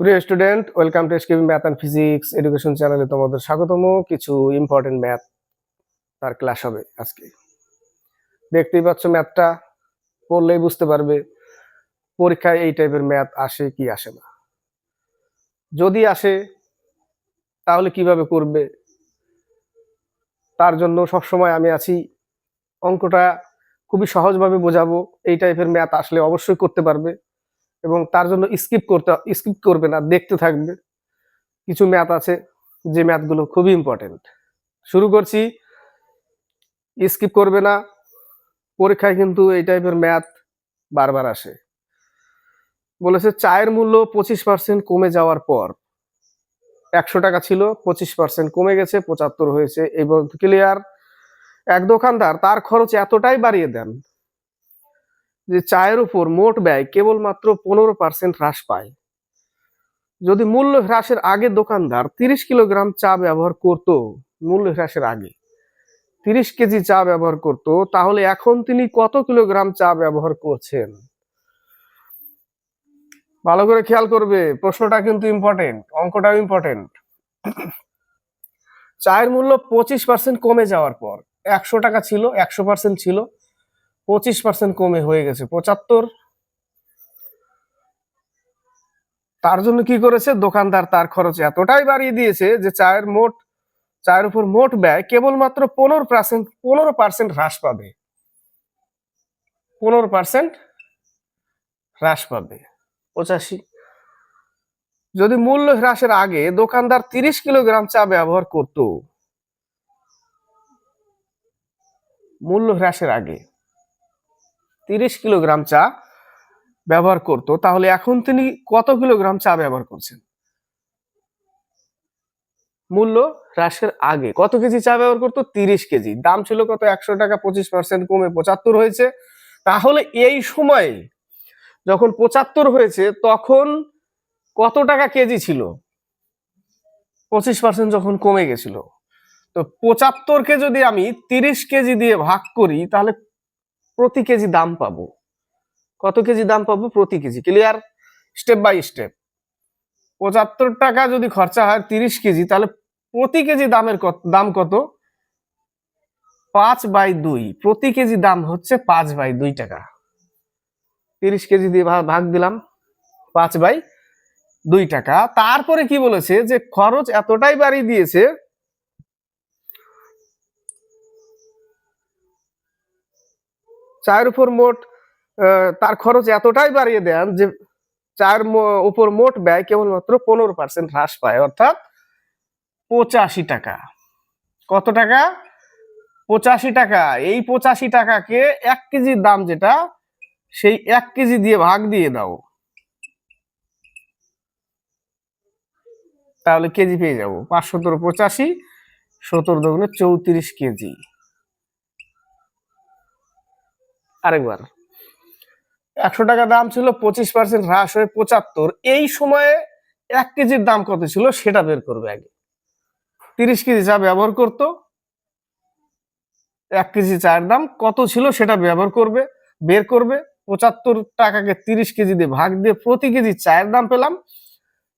প্রিয় student, welcome to SKB math and physics education চ্যানেলে তোমাদের স্বাগতম। কিছু ইম্পর্টেন্ট ম্যাথ তার ক্লাস হবে আজকে। দেখতেই পাচ্ছ ম্যাথটা, পড়লেই বুঝতে পারবে পরীক্ষায় এই টাইপের ম্যাথ আসে কি আসে না। যদি আসে, তাহলে কীভাবে করবে? তার জন্য সবসময় আমি আছি। অঙ্কটা খুবই সহজভাবে বোঝাবো। এই টাইপের ম্যাথ আসলে অবশ্যই করতে পারবে। এবং তার জন্য স্কিপ করতে স্কিপ করবে না, দেখতে থাকবে। কিছু ম্যাথ আছে, যে ম্যাথগুলো খুবই ইম্পর্টেন্ট শুরু করছি স্কিপ করবে না। পরীক্ষায় কিন্তু এই টাইপের ম্যাথ বারবার আসে। বলেছে, চায়ের মূল্য পঁচিশ পার্সেন্ট কমে যাওয়ার পর, একশো টাকা ছিল, পঁচিশ পার্সেন্ট কমে গেছে, পঁচাত্তর হয়েছে এবং ক্লিয়ার এক দোকানদার তার খরচ এতটাই বাড়িয়ে দেন যে চায়ের উপর মোট ব্যয় কেবলমাত্র পনেরো পার্সেন্ট হ্রাস পায়। যদি মূল্য হ্রাসের আগে দোকানদার তিরিশ কিলোগ্রাম চা ব্যবহার করত, মূল্য হ্রাসের আগে তিরিশ কেজি চা ব্যবহার করত, তাহলে এখন তিনি কত কিলোগ্রাম চা ব্যবহার করছেন? ভালো করে খেয়াল করবে, প্রশ্নটা কিন্তু ইম্পর্টেন্ট অঙ্কটাও ইম্পর্টেন্ট চায়ের মূল্য পঁচিশ পার্সেন্ট কমে যাওয়ার পর, একশো টাকা ছিল, একশো পার্সেন্ট ছিল পঁচিশ পার্সেন্ট কমে হয়ে গেছে, পঁচাত্তর। তার জন্য কি করেছে? দোকানদার তার খরচ এতটাই বাড়িয়ে দিয়েছে যে চায়ের মোট, চায়ের উপর মোট ব্যয় কেবলমাত্র পনেরো পার্সেন্ট পনেরো পার্সেন্ট হ্রাস পাবে। পনেরো পার্সেন্ট হ্রাস পাবে, পঁচাশি। যদি মূল্য হ্রাসের আগে দোকানদার তিরিশ কিলোগ্রাম চা ব্যবহার করত, মূল্য হ্রাসের আগে তিরিশ কিলোগ্রাম চা ব্যবহার করত। তাহলে এখন তিনি কত কিলোগ্রাম চা ব্যবহার করছেন? মূল্য হ্রাসের আগে। কত কেজি চা ব্যবহার করতো? তিরিশ কেজি। দাম ছিল কত? একশো টাকা, পঁচিশ পার্সেন্ট কমে পঁচাত্তর হয়েছে। তাহলে এই সময়ে যখন পঁচাত্তর হয়েছে, তখন কত টাকা কেজি ছিল? পঁচিশ পার্সেন্ট যখন কমে গেছিল। তো পঁচাত্তরকে যদি আমি তিরিশ কেজি দিয়ে ভাগ করি, তাহলে প্রতি কেজি দাম পাবো। কত কেজি দাম পাবো? প্রতি KG. Clear step by step পঁচাত্তর টাকা যদি খরচা হয় তিরিশ কেজি, তাহলে প্রতি কেজি দামের দাম কত? পাঁচ বাই দুই। প্রতি কেজি দাম হচ্ছে পাঁচ বাই দুই টাকা। তিরিশ কেজি দিয়ে ভাগ দিলাম, পাঁচ বাই দুই টাকা। তারপরে কি বলেছে যে খরচ এতটাই বাড়িয়ে দিয়েছে চায়ের উপর মোট তার খরচ এতটাই বাড়িয়ে দেন যে চায়ের উপর মোট ব্যয় কেবলমাত্র পনেরো পার্সেন্ট হ্রাস পায়, অর্থাৎ পঁচাশি টাকা। কত টাকা? পঁচাশি টাকা। এই পঁচাশি টাকাকে এক কেজির দাম যেটা, সেই এক কেজি দিয়ে ভাগ দিয়ে দাও। তাহলে কেজি পেয়ে যাব। পাঁচ সতেরো পঁচাশি সতেরো দগুণে চৌত্রিশ কেজি। আরেকবার। একশো টাকা দাম ছিল, পঁচিশ পার্সেন্ট হ্রাস হয়ে পঁচাত্তর। এই সময়ে এক কেজির দাম কত ছিল সেটা বের করবে আগে। তিরিশ কেজি চা ব্যবহার করতো, এক কেজি চায়ের দাম কত ছিল সেটা ব্যবহার করবে, বের করবে। পঁচাত্তর টাকাকে তিরিশ কেজি দিয়ে ভাগ দিয়ে প্রতি কেজি চায়ের দাম পেলাম।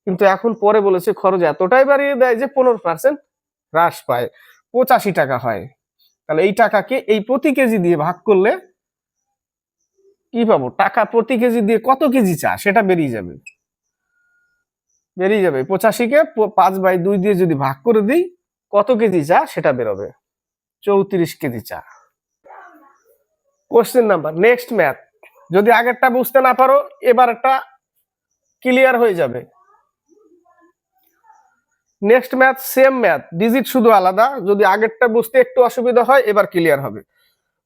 কিন্তু এখন পরে বলেছে, খরচ এতটাই বাড়িয়ে দেয় যে পনেরো পার্সেন্ট হ্রাস পায়। পঁচাশি টাকা হয়। তাহলে এই টাকাকে এই প্রতি কেজি দিয়ে ভাগ করলে কি পাবো? টাকা প্রতি কেজি দিয়ে কত কেজি চা? সেটা বেরিয়ে যাবে। বেরিয়ে যাবে। পঁচাশিকে পাঁচ বাই দুই দিয়ে যদি ভাগ করে দিই, কত কেজি চা? সেটা বেরোবে। চৌত্রিশ কেজি চা। কোশ্চেন নাম্বার নেক্সট ম্যাথ যদি আগেরটা বুঝতে না পারো, এবার একটা ক্লিয়ার হয়ে যাবে। Next math same math digit শুধু আলাদা। যদি আগেরটা বুঝতে একটু অসুবিধা হয়, এবার ক্লিয়ার হবে।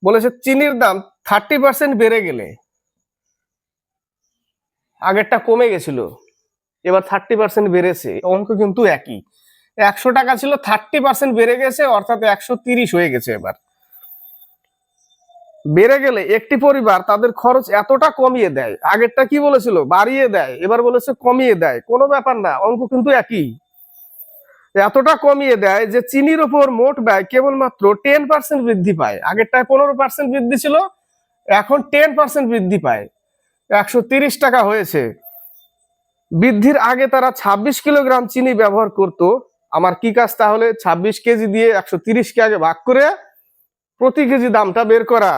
বলেছে, চিনির দাম থার্টি পার্সেন্ট বেড়ে গেলে আগেরটা কমে গেছিল, এবার থার্টি পার্সেন্ট বেড়েছে, অঙ্ক কিন্তু একই। একশো টাকা ছিল, থার্টি পার্সেন্ট বেড়ে গেছে, অর্থাৎ একশো তিরিশ হয়ে গেছে এবার। বেড়ে গেলে একটি পরিবার তাদের খরচ এতটা কমিয়ে দেয়, আগেরটা কি বলেছিল? বাড়িয়ে দেয়, এবার বলেছে কমিয়ে দেয়, কোনো ব্যাপার না, অঙ্ক কিন্তু একই। এতটা কমিয়ে দেয় যে চিনির উপর মোট ব্যয় কেবলমাত্র টেন পার্সেন্ট বৃদ্ধি পায়, আগেরটায় পনেরো পার্সেন্ট বৃদ্ধি ছিল এখন টেন পার্সেন্ট বৃদ্ধি পায়। একশো তিরিশ টাকা হয়েছে। বৃদ্ধির আগে তারা ২৬ কিলোগ্রাম চিনি ব্যবহার করত। আমার কি কাজ তাহলে? ২৬ কেজি দিয়ে একশো তিরিশ কে আগে ভাগ করে প্রতি কেজি দামটা বের করা।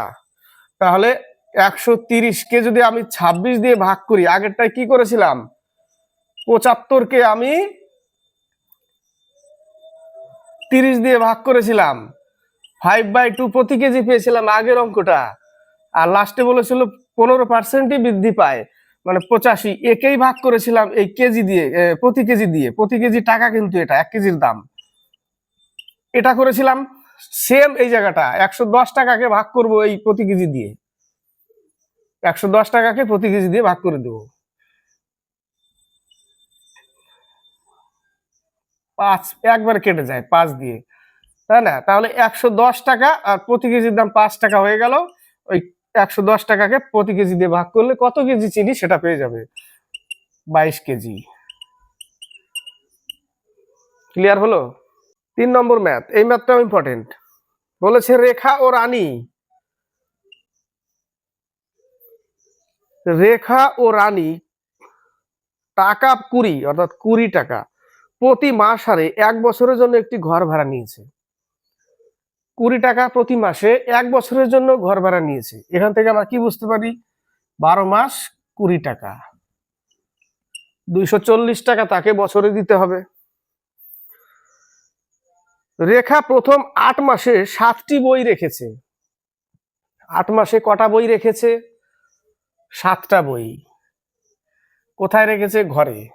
তাহলে একশো তিরিশ কে যদি আমি ২৬ দিয়ে ভাগ করি, আগেরটায় কি করেছিলাম? পঁচাত্তর কে আমি তিরিশ দিয়ে ভাগ করেছিলাম। ফাইভ বাই টু প্রতি কেজি পেয়েছিলাম আগের অঙ্কটা। আর লাস্টে বলেছিল পনেরো পার্সেন্টই বৃদ্ধি পায়। মানে পঁচাশি, একেই ভাগ করেছিলাম এই কেজি দিয়ে প্রতি কেজি দিয়ে। প্রতি কেজি টাকা কিন্তু এটা, এক কেজির দাম। এটা করেছিলাম সেম এই জায়গাটা, একশো দশ টাকাকে ভাগ করব এই প্রতি কেজি দিয়ে। একশো দশ টাকাকে প্রতি কেজি দিয়ে ভাগ করে দেবো। পাঁচ, একবার কেটে যায় পাঁচ দিয়ে। তাই না? তাহলে একশো দশ টাকা আর প্রতি কেজির দাম পাঁচ টাকা হয়ে গেল। ওই একশো দশ টাকাকে প্রতি কেজি দিয়ে ভাগ করলে কত কেজি চিনি সেটা পেয়ে যাবে? বাইশ কেজি। ক্লিয়ার হলো? তিন নম্বর ম্যাথ এই ম্যাথটাও ইম্পর্টেন্ট বলেছে রেখা ও রানী। রেখা ও রানী টাকা কুড়ি, অর্থাৎ কুড়ি টাকা, প্রতি মাস হারে এক বছরের জন্য একটি ঘর ভাড়া নিয়েছে। কুড়ি টাকা প্রতি মাসে এক বছরের জন্য ঘর ভাড়া নিয়েছে। এখান থেকে আমরা কি বুঝতে পারি? বারো মাস কুড়ি টাকা। দুইশো চল্লিশ টাকা তাকে বছরে দিতে হবে। রেখা প্রথম আট মাসে সাতটি বই রেখেছে। আট মাসে কটা বই রেখেছে? সাতটা বই। কোথায় রেখেছে? ঘরে।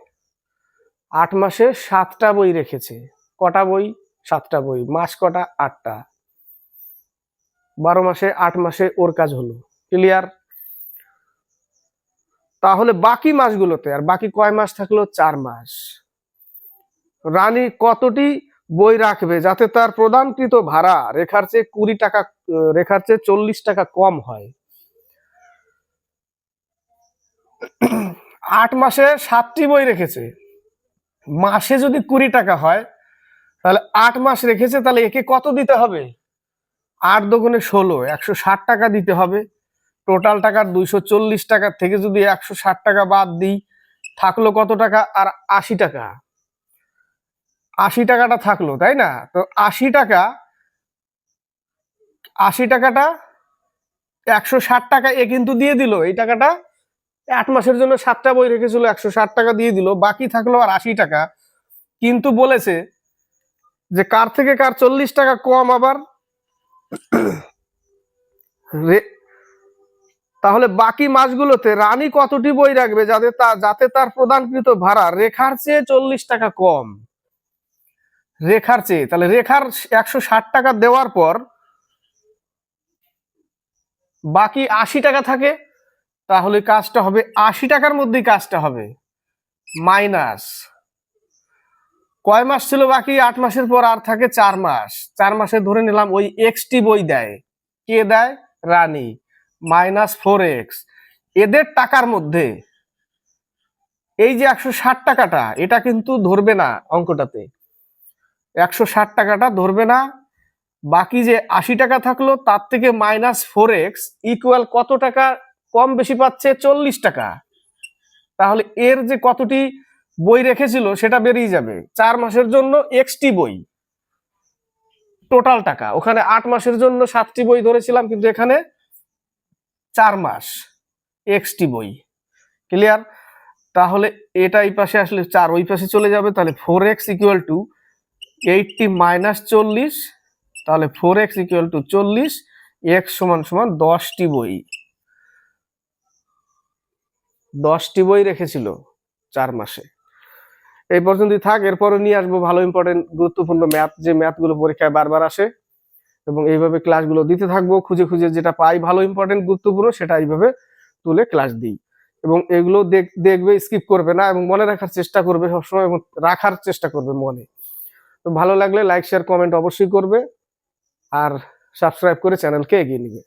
আট মাসে সাতটা বই রেখেছে। কটা বই? সাতটা বই। মাস কটা? আটটা। বারো মাসে, আট মাসে ওর কাজ হলো। ক্লিয়ার তাহলে বাকি মাসগুলোতে, আর বাকি কয় মাস থাকল? চার মাস। রানী কতটি বই রাখবে যাতে তার প্রদানকৃত ভাড়া রেখার চেয়ে কুড়ি টাকা, রেখার চেয়ে চল্লিশ টাকা কম হয়? আট মাসে সাতটি বই রেখেছে। মাসে যদি কুড়ি টাকা হয়, তাহলে আট মাস রেখেছে, তাহলে একে কত দিতে হবে? আট দোকানে ষোলো, একশো ষাট টাকা দিতে হবে। টোটাল টাকার দুইশো চল্লিশ টাকার থেকে যদি একশো ষাট টাকা বাদ দিই, থাকল কত টাকা? আর আশি টাকা। আশি টাকাটা থাকল, তাই না? তো আশি টাকা, আশি টাকাটা একশো ষাট টাকা এ কিন্তু দিয়ে দিল। এই টাকাটা আট মাসের জন্য সাতটা বই রেখেছিল, একশো ষাট টাকা দিয়ে দিল, বাকি থাকল আর আশি টাকা। কিন্তু বলেছে যে কার থেকে কার চল্লিশ টাকা কম আবার তাহলে বাকি মাসগুলোতে রানী কতটি বই রাখবে যাতে তা, যাতে তার প্রদানকৃত ভাড়া? রেখার চেয়ে চল্লিশ টাকা কম। রেখার চেয়ে, তাহলে রেখার একশো ষাট টাকা দেওয়ার পর বাকি আশি টাকা থাকে, তাহলে কাজটা হবে আশি টাকার মধ্যেই কাজটা হবে। মাইনাস কয় মাস ছিল বাকি? আট মাসের পর আর থাকে চার মাস। চার মাসে ধরে নিলাম ওই এক্সটি বই দেয়। কে দেয়? রানী। মাইনাস ফোর এক্স এদের টাকার মধ্যে এই যে একশো ষাট টাকাটা, এটা কিন্তু ধরবে না অঙ্কটাতে। একশো ষাট টাকাটা ধরবে না। বাকি যে আশি টাকা থাকল, তার থেকে মাইনাস ফোর এক্স ইকুয়াল কত টাকা? কম বেশি পাচ্ছে চল্লিশ টাকা। তাহলে এর যে কতটি বই রেখেছিল, সেটা বেরিয়ে যাবে। চার মাসের জন্য এক্সটি বই। টোটাল টাকা। ওখানে আট মাসের জন্য সাতটি বই ধরেছিলাম, কিন্তু এখানে চার মাস এক্সটি বই। ক্লিয়ার তাহলে এটা এই পাশে আসলে চার, ওই পাশে চলে যাবে, তাহলে four x equal to eighty minus চল্লিশ, তাহলে ফোর এক্স ইকুয়াল টু চল্লিশ এক্স সমান সমান দশটি বই। দশটি বই রেখেছিল চার মাসে। এই পর্যন্তই থাক এরপরে নিয়ে আসব ভালো ইম্পর্টেন্ট গুরুত্বপূর্ণ ম্যাথ যে ম্যাথগুলো পরীক্ষায় বারবার আসে। এবং এইভাবে ক্লাসগুলো দিতে থাকব, খুঁজে খুঁজে যেটা পাই ভালো ইম্পর্টেন্ট গুরুত্বপূর্ণ সেটা এইভাবে তুলে ক্লাস দিই। এবং এগুলো দেখ- দেখবে স্কিপ করবে না এবং মনে রাখার চেষ্টা করবে সবসময় এবং রাখার চেষ্টা করবে মনে। তো ভালো লাগলে লাইক শেয়ার কমেন্ট অবশ্যই করবে। আর সাবস্ক্রাইব করে চ্যানেলকে এগিয়ে নিবে।